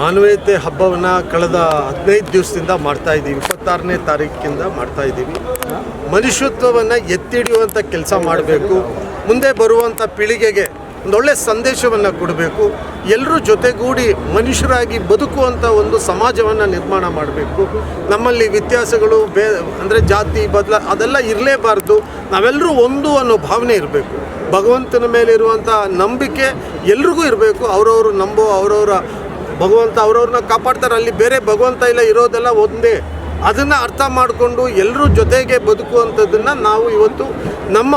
ಮಾನವೀಯತೆ ಹಬ್ಬವನ್ನು ಕಳೆದ ಹದಿನೈದು ದಿವಸದಿಂದ ಮಾಡ್ತಾ ಇದ್ದೀವಿ. ಇಪ್ಪತ್ತಾರನೇ ತಾರೀಕಿಂದ ಮಾಡ್ತಾ ಇದ್ದೀವಿ. ಮನುಷ್ಯತ್ವವನ್ನು ಎತ್ತಿ ಹಿಡಿಯುವಂಥ ಕೆಲಸ ಮಾಡಬೇಕು. ಮುಂದೆ ಬರುವಂಥ ಪೀಳಿಗೆಗೆ ಒಂದೊಳ್ಳೆ ಸಂದೇಶವನ್ನು ಕೊಡಬೇಕು. ಎಲ್ಲರೂ ಜೊತೆಗೂಡಿ ಮನುಷ್ಯರಾಗಿ ಬದುಕುವಂಥ ಒಂದು ಸಮಾಜವನ್ನು ನಿರ್ಮಾಣ ಮಾಡಬೇಕು. ನಮ್ಮಲ್ಲಿ ವ್ಯತ್ಯಾಸಗಳು, ಬೇ, ಅಂದರೆ ಜಾತಿ, ಬದಲ, ಅದೆಲ್ಲ ಇರಲೇಬಾರ್ದು. ನಾವೆಲ್ಲರೂ ಒಂದು ಅನ್ನೋ ಭಾವನೆ ಇರಬೇಕು. ಭಗವಂತನ ಮೇಲೆ ಇರುವಂಥ ನಂಬಿಕೆ ಎಲ್ರಿಗೂ ಇರಬೇಕು. ಅವರವರು ನಂಬೋ, ಅವರವರ ಭಗವಂತ ಅವ್ರವ್ರನ್ನ ಕಾಪಾಡ್ತಾರೆ. ಅಲ್ಲಿ ಬೇರೆ ಭಗವಂತ ಇಲ್ಲ, ಇರೋದೆಲ್ಲ ಒಂದೇ. ಅದನ್ನು ಅರ್ಥ ಮಾಡಿಕೊಂಡು ಎಲ್ಲರೂ ಜೊತೆಗೆ ಬದುಕುವಂಥದ್ದನ್ನು ನಾವು ಇವತ್ತು ನಮ್ಮ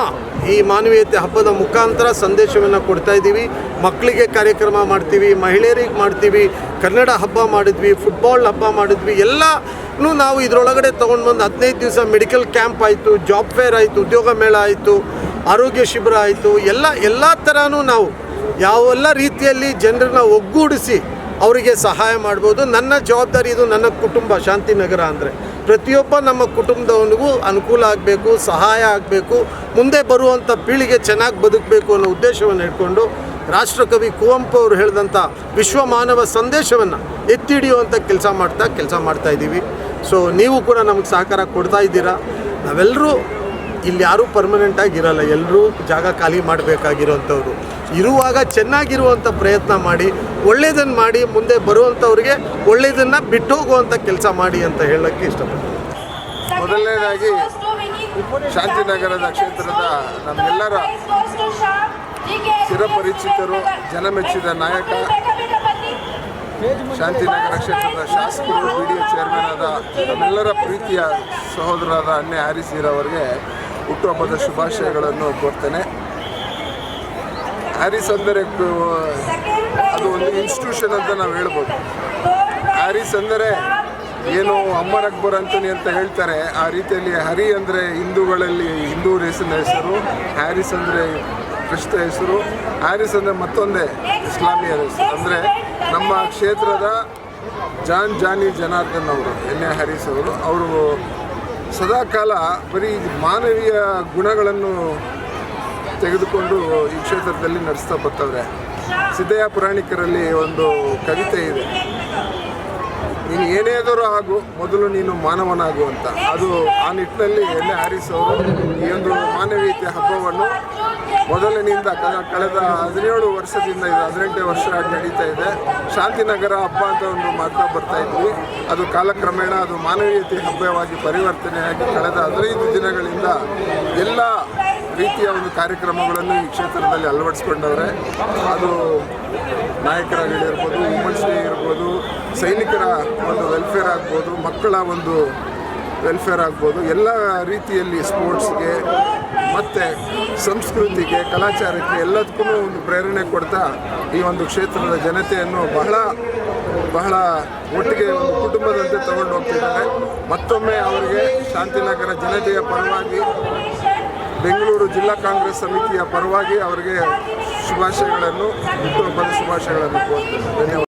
ಈ ಮಾನವೀಯತೆ ಹಬ್ಬದ ಮುಖಾಂತರ ಸಂದೇಶವನ್ನು ಕೊಡ್ತಾ ಇದ್ದೀವಿ. ಮಕ್ಕಳಿಗೆ ಕಾರ್ಯಕ್ರಮ ಮಾಡ್ತೀವಿ, ಮಹಿಳೆಯರಿಗೆ ಮಾಡ್ತೀವಿ, ಕನ್ನಡ ಹಬ್ಬ ಮಾಡಿದ್ವಿ ಫುಟ್ಬಾಲ್ ಹಬ್ಬ ಮಾಡಿದ್ವಿ, ಎಲ್ಲನೂ ನಾವು ಇದರೊಳಗಡೆ ತೊಗೊಂಡು ಬಂದು ಹದಿನೈದು ದಿವಸ ಮೆಡಿಕಲ್ ಕ್ಯಾಂಪ್ ಆಯಿತು ಜಾಬ್ ಫೇರ್ ಆಯಿತು, ಉದ್ಯೋಗ ಮೇಳ ಆಯಿತು, ಆರೋಗ್ಯ ಶಿಬಿರ ಆಯಿತು, ಎಲ್ಲ ಎಲ್ಲ ಥರನೂ ನಾವು ಯಾವೆಲ್ಲ ರೀತಿಯಲ್ಲಿ ಜನರನ್ನ ಒಗ್ಗೂಡಿಸಿ ಅವರಿಗೆ ಸಹಾಯ ಮಾಡ್ಬೋದು. ನನ್ನ ಜವಾಬ್ದಾರಿ ಇದು, ನನ್ನ ಕುಟುಂಬ, ಶಾಂತಿನಗರ ಅಂದರೆ. ಪ್ರತಿಯೊಬ್ಬ ನಮ್ಮ ಕುಟುಂಬದವನಿಗೂ ಅನುಕೂಲ ಆಗಬೇಕು, ಸಹಾಯ ಆಗಬೇಕು, ಮುಂದೆ ಬರುವಂಥ ಪೀಳಿಗೆ ಚೆನ್ನಾಗಿ ಬದುಕಬೇಕು ಅನ್ನೋ ಉದ್ದೇಶವನ್ನು ಇಟ್ಕೊಂಡು ರಾಷ್ಟ್ರಕವಿ ಕುವೆಂಪು ಅವರು ಹೇಳಿದಂಥ ವಿಶ್ವ ಮಾನವ ಸಂದೇಶವನ್ನು ಎತ್ತಿ ಹಿಡಿಯುವಂಥ ಕೆಲಸ ಮಾಡ್ತಾ ಕೆಲಸ ಮಾಡ್ತಾ ಇದ್ದೀವಿ. ಸೊ ನೀವು ಕೂಡ ನಮಗೆ ಸಹಕಾರ ಕೊಡ್ತಾ ಇದ್ದೀರಾ? ನಾವೆಲ್ಲರೂ ಇಲ್ಲಿ ಯಾರೂ ಪರ್ಮನೆಂಟಾಗಿ ಇರಲ್ಲ. ಎಲ್ಲರೂ ಜಾಗ ಖಾಲಿ ಮಾಡಬೇಕಾಗಿರೋಂಥವ್ರು. ಇರುವಾಗ ಚೆನ್ನಾಗಿರುವಂಥ ಪ್ರಯತ್ನ ಮಾಡಿ ಒಳ್ಳೆಯದನ್ನು ಮಾಡಿ, ಮುಂದೆ ಬರುವಂಥವ್ರಿಗೆ ಒಳ್ಳೆಯದನ್ನು ಬಿಟ್ಟು ಹೋಗುವಂಥ ಕೆಲಸ ಮಾಡಿ ಅಂತ ಹೇಳೋಕ್ಕೆ ಇಷ್ಟಪಡ್ತೀನಿ. ಮೊದಲನೇದಾಗಿ ಶಾಂತಿನಗರದ ಕ್ಷೇತ್ರದ ನಮ್ಮೆಲ್ಲರ ಚಿರಪರಿಚಿತರು, ಜನಮೆಚ್ಚಿದ ನಾಯಕ, ಶಾಂತಿನಗರ ಕ್ಷೇತ್ರದ ಶಾಸಕರು ಬಿ ಡಿ ಎ ಚೇರ್ಮನ್ ಆದ ನಮ್ಮೆಲ್ಲರ ಪ್ರೀತಿಯ ಸಹೋದರರಾದ ಅನ್ಯ ಹ್ಯಾರಿಸಿರವರಿಗೆ ಹುಟ್ಟುಹಬ್ಬದ ಶುಭಾಶಯಗಳನ್ನು ಕೋರ್ತೇನೆ. ಹ್ಯಾರಿಸ್ ಅಂದರೆ ಅದು ಒಂದು ಇನ್ಸ್ಟಿಟ್ಯೂಷನ್ ಅಂತ ನಾವು ಹೇಳ್ಬೋದು. ಹ್ಯಾರಿಸ್ ಅಂದರೆ ಏನು ಅಮ್ಮರ್ ಅಕ್ಬರ್ ಅಂತನಿ ಅಂತ ಹೇಳ್ತಾರೆ. ಆ ರೀತಿಯಲ್ಲಿ ಹರಿ ಅಂದರೆ ಹಿಂದೂಗಳಲ್ಲಿ ಹಿಂದೂ ರೇಸಿನ ಹೆಸರು ಹ್ಯಾರಿಸ್ ಅಂದರೆ ಕ್ರಿಸ್ತ ಹೆಸರು ಹ್ಯಾರಿಸ್ ಅಂದರೆ ಮತ್ತೊಂದೇ ಇಸ್ಲಾಮಿಯರ ಹೆಸರು ಅಂದರೆ ನಮ್ಮ ಕ್ಷೇತ್ರದ ಜಾನ್ ಜಾನಿ ಜನಾರ್ದನ್ ಅವರು, ಎನ್ ಎ ಹ್ಯಾರಿಸ್ ಅವರು ಅವರು ಸದಾಕಾಲ ಬರೀ ಮಾನವೀಯ ಗುಣಗಳನ್ನು ತೆಗೆದುಕೊಂಡು ಈ ಕ್ಷೇತ್ರದಲ್ಲಿ ನಡೆಸ್ತಾ ಬರ್ತವ್ರೆ. ಸಿದ್ದಯ್ಯ ಪುರಾಣಿಕರಲ್ಲಿ ಒಂದು ಕವಿತೆ ಇದೆ. ನೀನು ಏನೇ ಆದರೂ ಆಗು, ಮೊದಲು ನೀನು ಮಾನವನಾಗು ಅಂತ. ಅದು ಆ ನಿಟ್ಟಿನಲ್ಲಿ ಎಲ್ಲ ಹಾರಿಸೋರು ಈ ಒಂದು ಮಾನವೀಯತೆ ಹಬ್ಬವನ್ನು ಮೊದಲಿನಿಂದ ಕಳೆದ ಹದಿನೇಳು ವರ್ಷದಿಂದ, ಇದು ಹದಿನೆಂಟು ವರ್ಷ ನಡೀತಾ ಇದೆ. ಶಾಂತಿನಗರ ಹಬ್ಬ ಅಂತ ಒಂದು ಮಾಡ್ತಾ ಬರ್ತಾ ಇದ್ವಿ. ಅದು ಕಾಲಕ್ರಮೇಣ ಅದು ಮಾನವೀಯತೆ ಹಬ್ಬವಾಗಿ ಪರಿವರ್ತನೆಯಾಗಿ ಕಳೆದ ಹದಿನೈದು ದಿನಗಳಿಂದ ಎಲ್ಲ ರೀತಿಯ ಒಂದು ಕಾರ್ಯಕ್ರಮಗಳನ್ನು ಈ ಕ್ಷೇತ್ರದಲ್ಲಿ ಅಳವಡಿಸ್ಕೊಂಡವ್ರೆ. ಅದು ನಾಯಕರಾಗಿರ್ಬೋದು ವುಮೆನ್ಸ್ ಇರ್ಬೋದು ಸೈನಿಕರ ಒಂದು ವೆಲ್ಫೇರ್ ಆಗ್ಬೋದು, ಮಕ್ಕಳ ಒಂದು ವೆಲ್ಫೇರ್ ಆಗ್ಬೋದು, ಎಲ್ಲ ರೀತಿಯಲ್ಲಿ ಸ್ಪೋರ್ಟ್ಸ್ಗೆ ಮತ್ತು ಸಂಸ್ಕೃತಿಗೆ, ಕಲಾಚಾರಕ್ಕೆ ಎಲ್ಲದಕ್ಕೂ ಒಂದು ಪ್ರೇರಣೆ ಕೊಡ್ತಾ ಈ ಒಂದು ಕ್ಷೇತ್ರದ ಜನತೆಯನ್ನು ಬಹಳ ಬಹಳ ಒಟ್ಟಿಗೆ ಒಂದು ಕುಟುಂಬದಂತೆ ತಗೊಂಡು ಹೋಗ್ತಿದ್ದಾರೆ. ಮತ್ತೊಮ್ಮೆ ಅವರಿಗೆ ಶಾಂತಿನಗರ ಜನತೆಯ ಪರವಾಗಿ ಬೆಂಗಳೂರು ಜಿಲ್ಲಾ ಕಾಂಗ್ರೆಸ್ ಸಮಿತಿಯ ಪರವಾಗಿ ಅವರಿಗೆ ಶುಭಾಶಯಗಳನ್ನು ಹುಟ್ಟುಹಬ್ಬದ ಶುಭಾಶಯಗಳನ್ನು ಧನ್ಯವಾದ